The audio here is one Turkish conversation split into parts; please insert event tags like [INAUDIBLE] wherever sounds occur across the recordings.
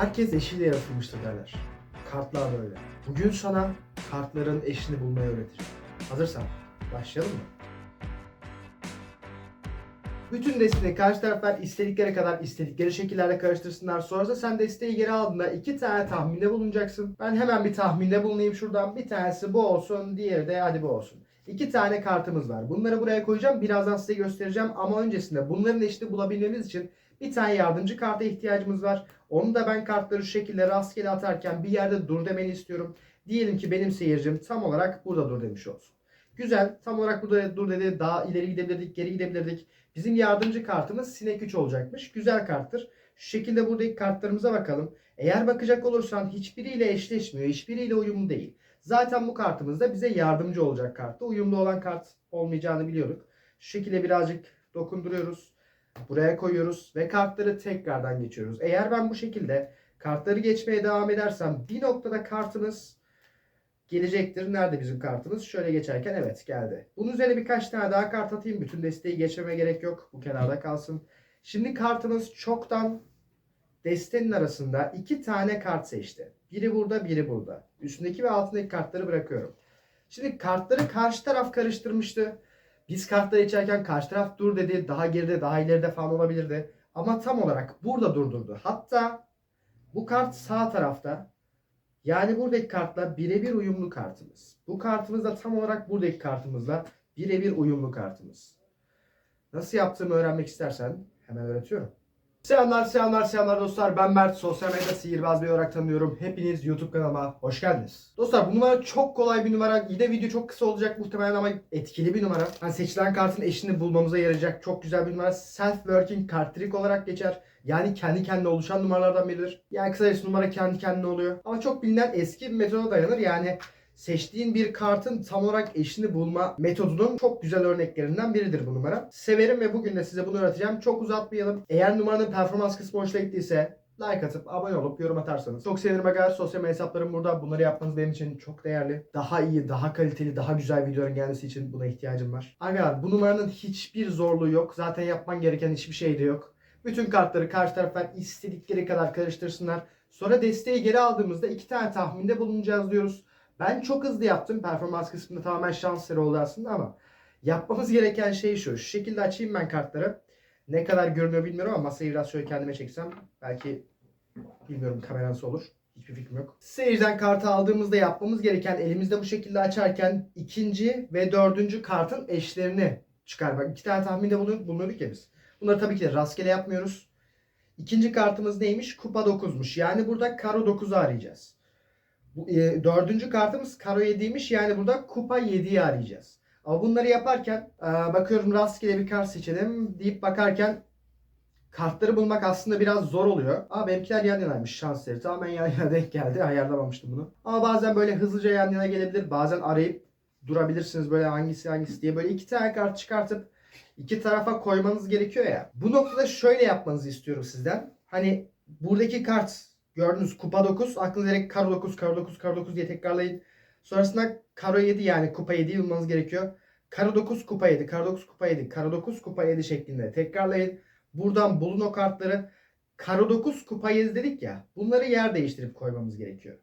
Herkes eşiyle yaratılmıştır derler. Kartlar da öyle. Bugün sana kartların eşini bulmayı öğreteceğim. Hazırsan başlayalım mı? Bütün desteği karşı taraflar istedikleri kadar istedikleri şekillerde karıştırsınlar. Sonrasında sen desteği geri aldığında iki tane tahminde bulunacaksın. Ben hemen bir tahminde bulunayım şuradan. Bir tanesi bu olsun, diğeri de hadi bu olsun. İki tane kartımız var. Bunları buraya koyacağım. Birazdan size göstereceğim. Ama öncesinde bunların eşini bulabilmemiz için bir tane yardımcı karta ihtiyacımız var. Onu da ben kartları şu şekilde rastgele atarken bir yerde dur demeni istiyorum. Diyelim ki benim seyircim tam olarak burada dur demiş olsun. Güzel. Tam olarak burada dur dedi. Daha ileri gidebilirdik, geri gidebilirdik. Bizim yardımcı kartımız Sinek 3 olacakmış. Güzel karttır. Şu şekilde buradaki kartlarımıza bakalım. Eğer bakacak olursan hiçbiriyle eşleşmiyor, hiçbiriyle uyumlu değil. Zaten bu kartımız da bize yardımcı olacak karttı. Uyumlu olan kart olmayacağını biliyorduk. Şu şekilde birazcık dokunduruyoruz. Buraya koyuyoruz ve kartları tekrardan geçiyoruz. Eğer ben bu şekilde kartları geçmeye devam edersem bir noktada kartımız gelecektir. Nerede bizim kartımız? Şöyle geçerken evet geldi. Bunun üzerine birkaç tane daha kart atayım. Bütün desteği geçmeme gerek yok. Bu kenarda kalsın. Şimdi kartımız çoktan destenin arasında iki tane kart seçti. Biri burada, biri burada. Üstündeki ve altındaki kartları bırakıyorum. Şimdi kartları karşı taraf karıştırmıştı. Biz kartları içerken karşı taraf dur dedi. Daha geride, daha ileride falan olabilirdi. Ama tam olarak burada durdurdu. Hatta bu kart sağ tarafta. Yani buradaki kartla birebir uyumlu kartımız. Bu kartımız da tam olarak buradaki kartımızla birebir uyumlu kartımız. Nasıl yaptığımı öğrenmek istersen hemen öğretiyorum. Selamlar selamlar selamlar dostlar ben Mert sosyal medya sihirbaz bir olarak tanıyorum. Hepiniz YouTube kanalıma hoş geldiniz. Dostlar bu numara çok kolay bir numara. Yine video çok kısa olacak muhtemelen ama etkili bir numara. Hani seçilen kartın eşini bulmamıza yarayacak çok güzel bir numara. Self working kart trick olarak geçer. Yani kendi kendine oluşan numaralardan biridir. Yani kısacası numara kendi kendine oluyor. Ama çok bilinen eski bir metoda dayanır. Yani seçtiğin bir kartın tam olarak eşini bulma metodunun çok güzel örneklerinden biridir bu numara. Severim ve bugün de size bunu öğreteceğim. Çok uzatmayalım. Eğer numaranın performans kısmı hoşuna gittiyse like atıp abone olup yorum atarsanız. Çok sevinirim arkadaşlar. Sosyal medya hesaplarım burada. Bunları yapmanız benim için çok değerli. Daha iyi, daha kaliteli, daha güzel videoların gelmesi için buna ihtiyacım var. Arkadaşlar bu numaranın hiçbir zorluğu yok. Zaten yapman gereken hiçbir şey de yok. Bütün kartları karşı taraflar istedikleri kadar karıştırsınlar. Sonra desteği geri aldığımızda iki tane tahminde bulunacağız diyoruz. Ben çok hızlı yaptım. Performans kısmında tamamen şans eseri oldu aslında ama yapmamız gereken şey şu. Şu şekilde açayım ben kartları. Ne kadar görünüyor bilmiyorum ama masayı biraz şöyle kendime çeksem belki bilmiyorum kamera nasıl olur. Hiçbir fikrim yok. Seyirciden kartı aldığımızda yapmamız gereken elimizde bu şekilde açarken ikinci ve dördüncü kartın eşlerini çıkarmak. İki tane tahminde bulun- bulunuyorduk ya biz. Bunları tabii ki de rastgele yapmıyoruz. İkinci kartımız neymiş? Kupa 9'muş. Yani burada karo 9'u arayacağız. E, dördüncü kartımız karo 7'ymiş. Yani burada kupa 7'yi arayacağız. Ama bunları yaparken e, bakıyorum rastgele bir kart seçelim deyip bakarken kartları bulmak aslında biraz zor oluyor. Ama benimkiler yan yanaymış şans eseri. Tamamen yan yana denk geldi. [LAUGHS] Ayarlamamıştım bunu. Ama bazen böyle hızlıca yan yana gelebilir. Bazen arayıp durabilirsiniz böyle hangisi hangisi diye. Böyle iki tane kart çıkartıp iki tarafa koymanız gerekiyor ya. Bu noktada şöyle yapmanızı istiyorum sizden. Hani buradaki kart gördüğünüz kupa 9 aklınıza direkt karo 9 karo 9 karo 9 diye tekrarlayın. Sonrasında karo 7 yani kupa 7'yi bulmanız gerekiyor. Karo 9 kupa 7, karo 9 kupa 7, karo 9 kupa 7 şeklinde tekrarlayın. Buradan bulun o kartları. Karo 9 kupa 7 dedik ya. Bunları yer değiştirip koymamız gerekiyor.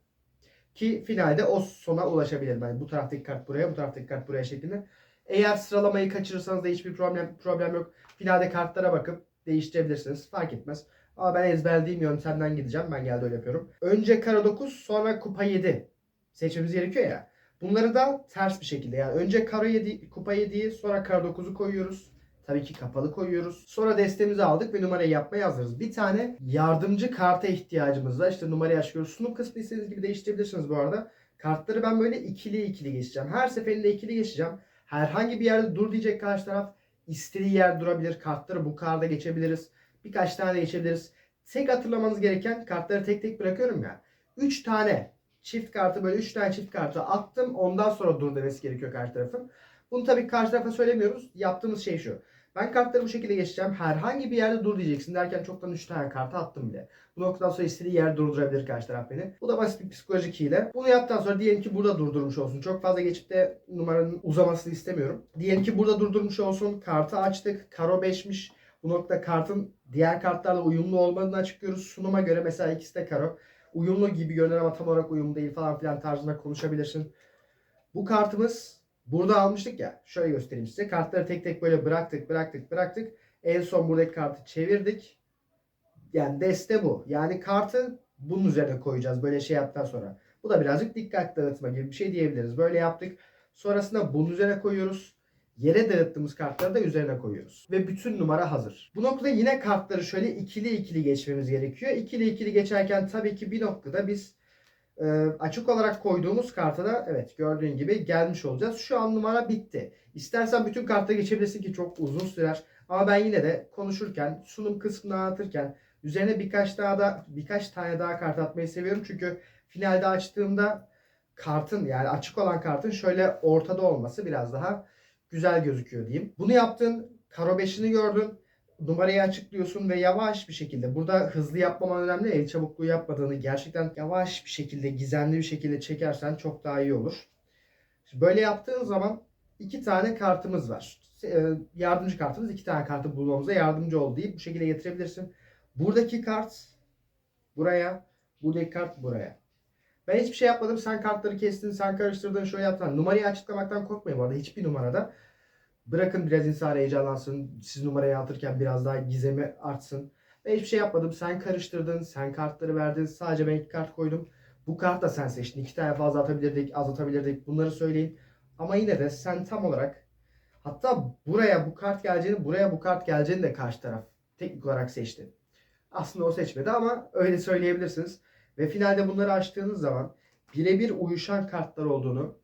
Ki finalde o sona ulaşabilirim. Yani bu taraftaki kart buraya, bu taraftaki kart buraya şeklinde. Eğer sıralamayı kaçırırsanız da hiçbir problem problem yok. Finalde kartlara bakıp değiştirebilirsiniz. Fark etmez. Ama ben ezberlediğim yöntemden gideceğim. Ben geldi öyle yapıyorum. Önce kara 9 sonra kupa 7 seçmemiz gerekiyor ya. Bunları da ters bir şekilde yani önce kara 7 kupa 7'yi sonra kara 9'u koyuyoruz. Tabii ki kapalı koyuyoruz. Sonra destemizi aldık ve numarayı yapmaya hazırız. Bir tane yardımcı karta ihtiyacımız var. İşte numarayı açıyoruz. Sunum kısmı istediğiniz gibi değiştirebilirsiniz bu arada. Kartları ben böyle ikili ikili geçeceğim. Her seferinde ikili geçeceğim. Herhangi bir yerde dur diyecek karşı taraf. istediği yer durabilir. Kartları bu karda geçebiliriz. Birkaç tane de geçebiliriz. Tek hatırlamanız gereken kartları tek tek bırakıyorum ya. 3 tane çift kartı böyle 3 tane çift kartı attım. Ondan sonra dur demesi gerekiyor karşı tarafın. Bunu tabii karşı tarafa söylemiyoruz. Yaptığımız şey şu. Ben kartları bu şekilde geçeceğim. Herhangi bir yerde dur diyeceksin derken çoktan 3 tane kartı attım bile. Bu noktadan sonra istediği yer durdurabilir karşı taraf beni. Bu da basit bir psikolojik hile. Bunu yaptıktan sonra diyelim ki burada durdurmuş olsun. Çok fazla geçip de numaranın uzamasını istemiyorum. Diyelim ki burada durdurmuş olsun. Kartı açtık. Karo 5'miş. Bu nokta kartın diğer kartlarla uyumlu olmadığını açıklıyoruz. Sunuma göre mesela ikisi de karo. Uyumlu gibi görünür ama tam olarak uyumlu değil falan filan tarzında konuşabilirsin. Bu kartımız burada almıştık ya. Şöyle göstereyim size. Kartları tek tek böyle bıraktık, bıraktık, bıraktık. En son buradaki kartı çevirdik. Yani deste bu. Yani kartı bunun üzerine koyacağız böyle şey yaptıktan sonra. Bu da birazcık dikkat dağıtma gibi bir şey diyebiliriz. Böyle yaptık. Sonrasında bunun üzerine koyuyoruz. Yere dağıttığımız kartları da üzerine koyuyoruz. Ve bütün numara hazır. Bu noktada yine kartları şöyle ikili ikili geçmemiz gerekiyor. İkili ikili geçerken tabii ki bir noktada biz e, açık olarak koyduğumuz karta da evet gördüğün gibi gelmiş olacağız. Şu an numara bitti. İstersen bütün kartları geçebilirsin ki çok uzun sürer. Ama ben yine de konuşurken, sunum kısmını anlatırken üzerine birkaç daha da birkaç tane daha kart atmayı seviyorum. Çünkü finalde açtığımda kartın yani açık olan kartın şöyle ortada olması biraz daha güzel gözüküyor diyeyim. Bunu yaptın, karo 5'ini gördün, numarayı açıklıyorsun ve yavaş bir şekilde burada hızlı yapmaman önemli. El çabukluğu yapmadığını gerçekten yavaş bir şekilde, gizemli bir şekilde çekersen çok daha iyi olur. Şimdi böyle yaptığın zaman iki tane kartımız var. E, Yardımcı kartımız iki tane kartı bulmamıza yardımcı oldu deyip bu şekilde getirebilirsin. Buradaki kart buraya, buradaki kart buraya. Ben hiçbir şey yapmadım. Sen kartları kestin, sen karıştırdın, şöyle yaptın. Numarayı açıklamaktan korkmayın bu arada. Hiçbir numarada. Bırakın biraz insan heyecanlansın. Siz numarayı atırken biraz daha gizemi artsın. Ben hiçbir şey yapmadım. Sen karıştırdın, sen kartları verdin. Sadece ben iki kart koydum. Bu kart da sen seçtin. İki tane fazla atabilirdik, az atabilirdik. Bunları söyleyin. Ama yine de sen tam olarak hatta buraya bu kart geleceğini, buraya bu kart geleceğini de karşı taraf teknik olarak seçti. Aslında o seçmedi ama öyle söyleyebilirsiniz. Ve finalde bunları açtığınız zaman birebir uyuşan kartlar olduğunu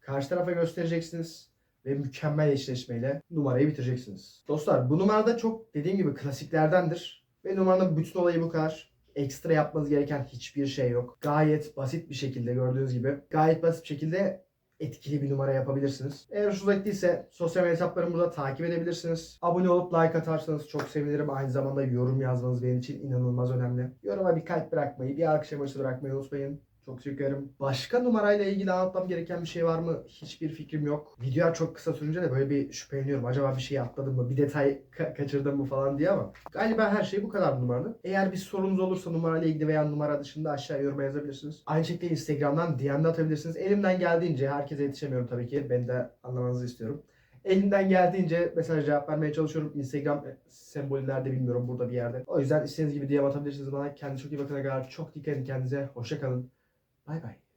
karşı tarafa göstereceksiniz ve mükemmel eşleşmeyle numarayı bitireceksiniz. Dostlar bu numarada çok dediğim gibi klasiklerdendir. Ve numaranın bütün olayı bu kadar. Ekstra yapmanız gereken hiçbir şey yok. Gayet basit bir şekilde gördüğünüz gibi gayet basit bir şekilde etkili bir numara yapabilirsiniz. Eğer hoşunuza gittiyse sosyal medya hesaplarımı da takip edebilirsiniz. Abone olup like atarsanız çok sevinirim. Aynı zamanda yorum yazmanız benim için inanılmaz önemli. Yoruma bir kalp bırakmayı, bir alkış emojisi bırakmayı unutmayın. Çok ederim. Başka numarayla ilgili anlatmam gereken bir şey var mı? Hiçbir fikrim yok. Videolar çok kısa sürünce de böyle bir şüpheleniyorum. Acaba bir şey atladım mı? Bir detay ka- kaçırdım mı falan diye ama. Galiba her şey bu kadar numaranın. Eğer bir sorunuz olursa numarayla ilgili veya numara dışında aşağıya yoruma yazabilirsiniz. Aynı şekilde Instagram'dan DM'de atabilirsiniz. Elimden geldiğince herkese yetişemiyorum tabii ki. Ben de anlamanızı istiyorum. Elimden geldiğince mesaj cevap vermeye çalışıyorum. Instagram sembollerde bilmiyorum burada bir yerde. O yüzden istediğiniz gibi DM atabilirsiniz bana. Kendinize çok iyi bakın. Çok dikkat edin kendinize. Hoşça kalın. バイバイ。